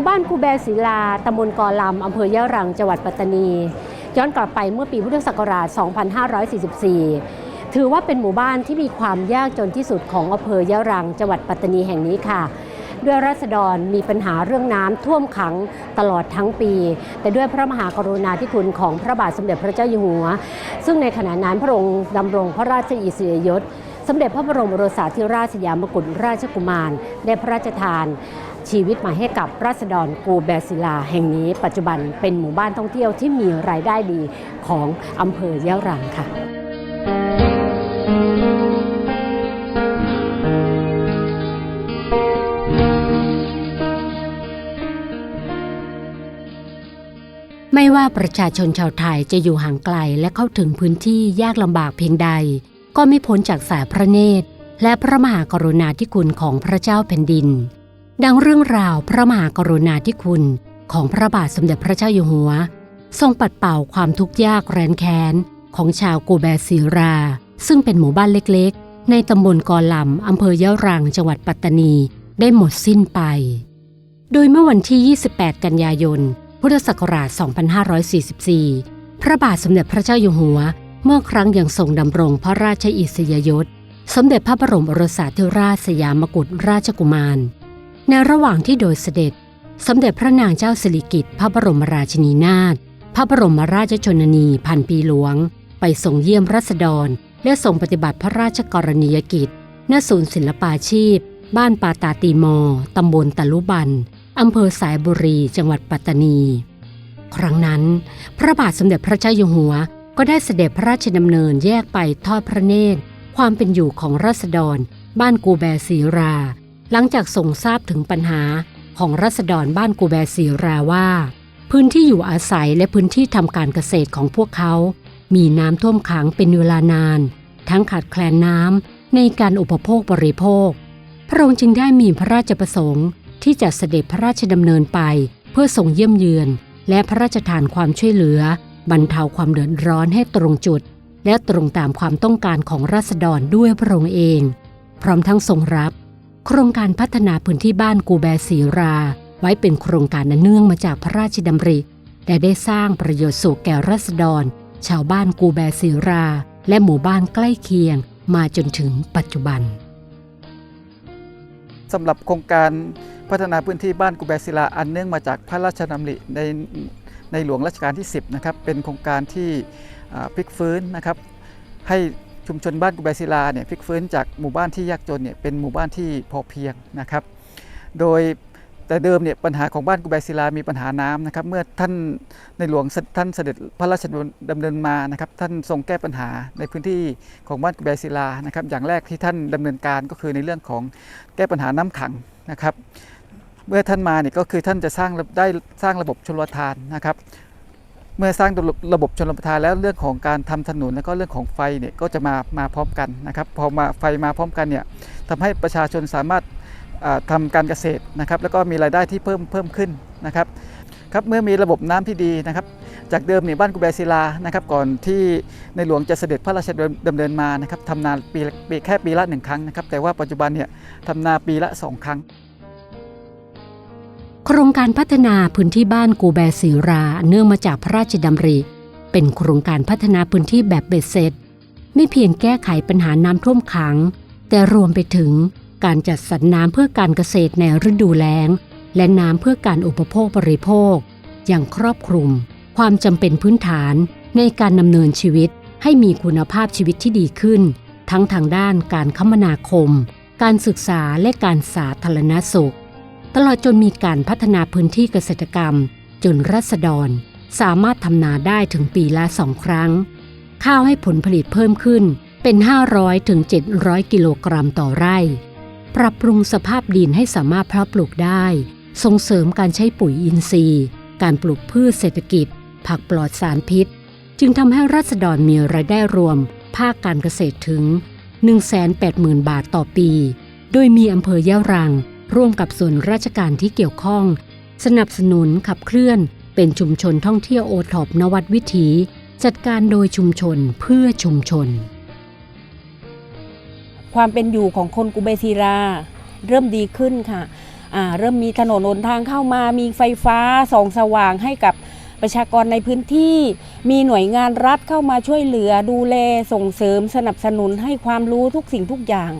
มู่บ้านกูแบศิลาตำบลกอลำอำเภอยะรังจังหวัดปัตตานี ย้อนกลับไปเมื่อปีพุทธศักราช 2544 ถือว่าเป็นหมู่บ้านที่มีความยากจนที่สุดของอำเภอยะรังจังหวัดปัตตานีแห่งนี้ค่ะ ด้วยรัษฎรมีปัญหาเรื่องน้ำท่วมขังตลอดทั้งปี แต่ด้วยพระมหากรุณาธิคุณของพระบาทสมเด็จพระเจ้าอยู่หัว ซึ่งในขณะนั้นพระองค์ดำรงพระราชอิสริยยศสมเด็จพระบรมโอรสาธิราชสยามกุฎราชกุมารได้พระราชทาน ชีวิตมาให้กับราษฎรกูแบศิลาแห่งนี้ ปัจจุบันเป็นหมู่บ้านท่องเที่ยวที่มีรายได้ดีของอำเภอยะรังค่ะไม่ว่าประชาชนชาวไทยจะอยู่ห่างไกลและเข้าถึงพื้นที่ยากลำบากเพียงใด ก็ไม่พ้นจากสายพระเนตร และพระมหากรุณาธิคุณของพระเจ้าแผ่นดิน ดังเรื่องราวพระมหากรุณาธิคุณของพระบาทสมเด็จพระเจ้าอยู่หัว ทรงปัดเป่าความทุกข์ยากแรนแค้น ของชาวกูแบศิรา ซึ่งเป็นหมู่บ้านเล็กๆ ในตำบลกอลำอำเภอยะรังจังหวัดปัตตานีได้หมดสิ้นไป โดยเมื่อวันที่ 28 กันยายน พุทธศักราช 2544 พระบาทสมเด็จพระเจ้าอยู่หัว เมื่อครั้งยังทรงดำรงพระราชอิสริยยศ สมเด็จพระบรมโอรสาธิราชสยามกุฎราชกุมาร ในระหว่างที่โดยเสด็จ สมเด็จพระนางเจ้าสิริกิติ์พระบรมราชินีนาถพระบรมราชชนนีพันปีหลวง ไปส่งเยี่ยมรัษฎร และทรงปฏิบัติพระราชกรณียกิจ ณศูนย์ศิลปาชีพ บ้านปาตาตีมอตำบลตะลุบันอำเภอสายบุรี จังหวัดปัตตานี ครั้งนั้น พระบาทสมเด็จพระเจ้าอยู่หัว ก็ได้เสด็จพระราชดำเนินแยกไปทอดพระเนตร ความเป็นอยู่ของรัษฎร บ้านกูแบศีรา หลังจากทรงทราบถึงปัญหาของรัษฎรบ้านกูแบศีราว่า พื้นที่อยู่อาศัยและพื้นที่ทำการเกษตรของพวกเขา มีน้ำท่วมขังเป็นเวลานาน ทั้งขาดแคลนน้ำในการอุปโภคบริโภค พระองค์จึงได้มีพระราชประสงค์ ที่จะเสด็จพระราชดำเนินไปเพื่อส่งเยี่ยมเยือน และพระราชทานความช่วยเหลือ บรรเทาความเดือดร้อนให้ตรงจุด และตรงตามความต้องการของราษฎรด้วยพระองค์เอง พร้อมทั้งทรงรับ โครงการพัฒนาพื้นที่บ้านกูแบศีรา ไว้เป็นโครงการอันเนื่องมาจากพระราชดำริและได้สร้างประโยชน์สุขแก่ราษฎร ชาวบ้านกูแบศีรา และหมู่บ้านใกล้เคียงมาจนถึงปัจจุบันสำหรับโครงการพัฒนาพื้นที่บ้านกุแบศิลาอันเนื่องมาจากพระราชดำริในในหลวงรัชกาลที่ 10นะครับเป็นโครงการที่พลิกฟื้นนะครับให้ ชุมชนบ้านกุแบศิลาเนี่ยพลิกฟื้นจากหมู่บ้านที่ยากจนเนี่ยเป็นหมู่บ้านที่พอเพียงนะครับ โดยแต่เดิมเนี่ยปัญหาของบ้านกุแบศิลามีปัญหาน้ำนะครับ เมื่อท่านในหลวงท่านเสด็จพระราชดำเนินมานะครับ ท่านทรงแก้ปัญหาในพื้นที่ของบ้านกุแบศิลานะครับ อย่างแรกที่ท่านดำเนินการก็คือในเรื่องของแก้ปัญหาน้ำขังนะครับ เมื่อท่านมาเนี่ยก็คือท่านจะสร้างได้สร้างระบบชลประทานนะครับ เมื่อสร้างระบบชลประทานแล้วเรื่องของการทำถนนแล้วก็เรื่องของไฟเนี่ยก็จะมามาพร้อมกันนะครับพอมาไฟมาพร้อมกันเนี่ยทำให้ประชาชนสามารถอ่าทำการเกษตรนะครับแล้วก็มีรายได้ที่เพิ่มเพิ่มขึ้นนะครับครับเมื่อมีระบบน้ำที่ดีนะครับ จากเดิมเนี่ยบ้านกุแบศิลานะครับก่อนที่ในหลวงจะเสด็จพระราชดำเนินมานะครับทำนาปีละปีแค่ปีละหนึ่งครั้งนะครับแต่ว่าปัจจุบันเนี่ยทำนาปีละสองครั้ง โครงการพัฒนาพื้นที่บ้านกูแบศิราเนื่องมาจากพระราชดำริ เป็นโครงการพัฒนาพื้นที่แบบเบ็ดเสร็จ ไม่เพียงแก้ไขปัญหาน้ำท่วมขัง แต่รวมไปถึงการจัดสรรน้ำเพื่อการเกษตรในฤดูแล้ง และน้ำเพื่อการอุปโภคบริโภค อย่างครอบคลุม ความจำเป็นพื้นฐานในการดำเนินชีวิตให้มีคุณภาพชีวิตที่ดีขึ้น ทั้งทางด้านการคมนาคม การศึกษาและการสาธารณสุข ตลอดจนมีการพัฒนาพื้นที่เกษตรกรรม จนรัษฎรสามารถทำนาได้ถึงปีละสองครั้ง ข้าวให้ผลผลิตเพิ่มขึ้นเป็น 500ถึง700 กิโลกรัมต่อไร่ ปรับปรุงสภาพดินให้สามารถเพาะปลูกได้ ส่งเสริมการใช้ปุ๋ยอินทรีย์ การปลูกพืชเศรษฐกิจ ผักปลอดสารพิษ จึงทำให้รัษฎรมีรายได้รวม ภาคการเกษตรถึง 180,000 บาทต่อปี โดยมีอำเภอยะรัง ร่วมกับส่วนราชการที่เกี่ยวข้อง สนับสนุนขับเคลื่อน เป็นชุมชนท่องเที่ยวโอท็อปนวัดวิถี จัดการโดยชุมชนเพื่อชุมชน ความเป็นอยู่ของคนกุเบซีรา เริ่มดีขึ้นค่ะเริ่มมีถนนหนทางเข้ามา มีไฟฟ้าส่องสว่างให้กับประชากรในพื้นที่ มีหน่วยงานรัฐเข้ามาช่วยเหลือดูแลส่งเสริมสนับสนุนให้ความรู้ทุกสิ่งทุกอย่าง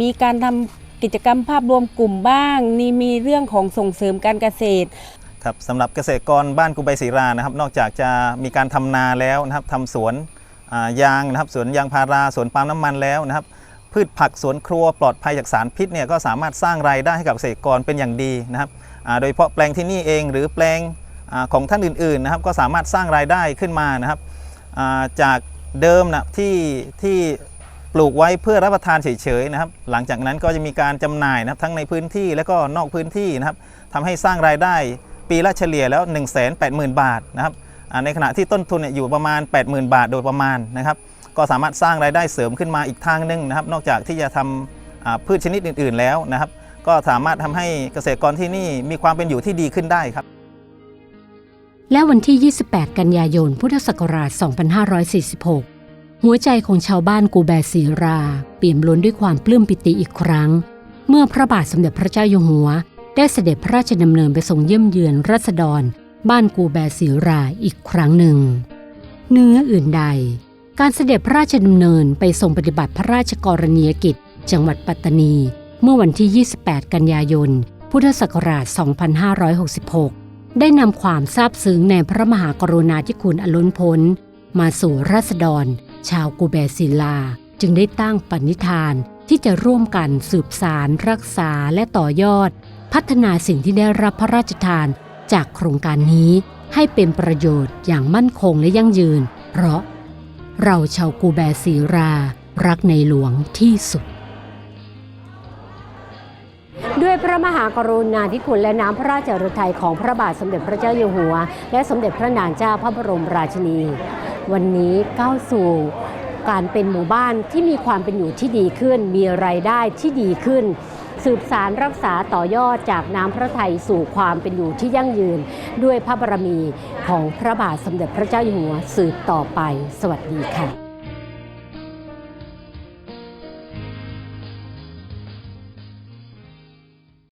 มีการทำ กิจกรรมภาพรวมกลุ่มบ้าง นี่มีเรื่องของส่งเสริมการเกษตรครับสำหรับเกษตรกรบ้านกุใบศรีรานะครับ นอกจากจะมีการทำนาแล้วนะครับทำสวนยางนะครับสวนยางพาราสวนปาล์มน้ำมันแล้วนะครับ พืชผักสวนครัวปลอดภัยจากสารพิษเนี่ยก็สามารถสร้างรายได้ให้กับเกษตรกรเป็นอย่างดีนะครับโดยเฉพาะแปลงที่นี่เองหรือแปลงอของท่านอื่นๆนะครับก็สามารถสร้างรายได้ขึ้นมานะครับจากเดิมนะที่ที่ ปลูกไว้เพื่อรับประทานเฉยๆนะครับ หลังจากนั้นก็จะมีการจำหน่ายนะครับทั้งในพื้นที่และก็นอกพื้นที่นะครับทำให้สร้างรายได้ปีละเฉลี่ยแล้ว 1 8 0 0 0 0 บาทนะครับในขณะที่ต้นทุนอยู่ประมาณ 80,000 บาทโดยประมาณนะครับ ก็สามารถสร้างรายได้เสริมขึ้นมาอีกทางหนึงนะครับ นอกจากที่จะทำอ่าพืชชนิดอื่น ๆแล้วนะครับ ก็สามารถทำให้เกษตรกรที่นี่มีความเป็นอยู่ที่ดีขึ้นได้ครับ และวันที่ 28 กันยายน พุทธศักราช 2546 หัวใจของชาวบ้านกูแบศิราเปี่ยมล้นด้วยความปลื้มปิติอีกครั้ง เมื่อพระบาทสมเด็จพระเจ้าอยู่หัว ได้เสด็จพระราชดำเนินไปทรงเยี่ยมเยือนรัษฎร บ้านกูแบศิราอีกครั้งหนึ่ง เนื้ออื่นใด การเสด็จพระราชดำเนินไปทรงปฏิบัติพระราชกรณียกิจ จังหวัดปัตตานี เมื่อวันที่ 28 กันยายน พุทธศักราช 2566 ได้นำความซาบซึ้งในพระมหากรุณาธิคุณอล้นพ้น มาสู่ราษฎร ชาวกูแบศิลาจึงได้ตั้งปณิธานที่จะร่วมกันสืบสารรักษาและต่อยอด พัฒนาสิ่งที่ได้รับพระราชทานจากโครงการนี้ให้เป็นประโยชน์อย่างมั่นคงและยั่งยืน เพราะเราชาวกูแบศิรา รักในหลวงที่สุดด้วยพระมหากรุณาธิคุณและน้ำพระราชฤทัยของพระบาทสมเด็จพระเจ้าอยู่หัว และสมเด็จพระนางเจ้าพระบรมราชินี วันนี้ก้าวสู่การเป็นหมู่บ้านที่มีความเป็นอยู่ที่ดีขึ้น มีไรายได้ที่ดีขึ้น สืบสารรักษาต่อยอดจากน้ำพระทัยสู่ความเป็นอยู่ที่ยั่งยืน ด้วยพระบารมีของพระบาทสมเด็จพระเจ้าอยู่หัวสืบต่อไป สวัสดีค่ะ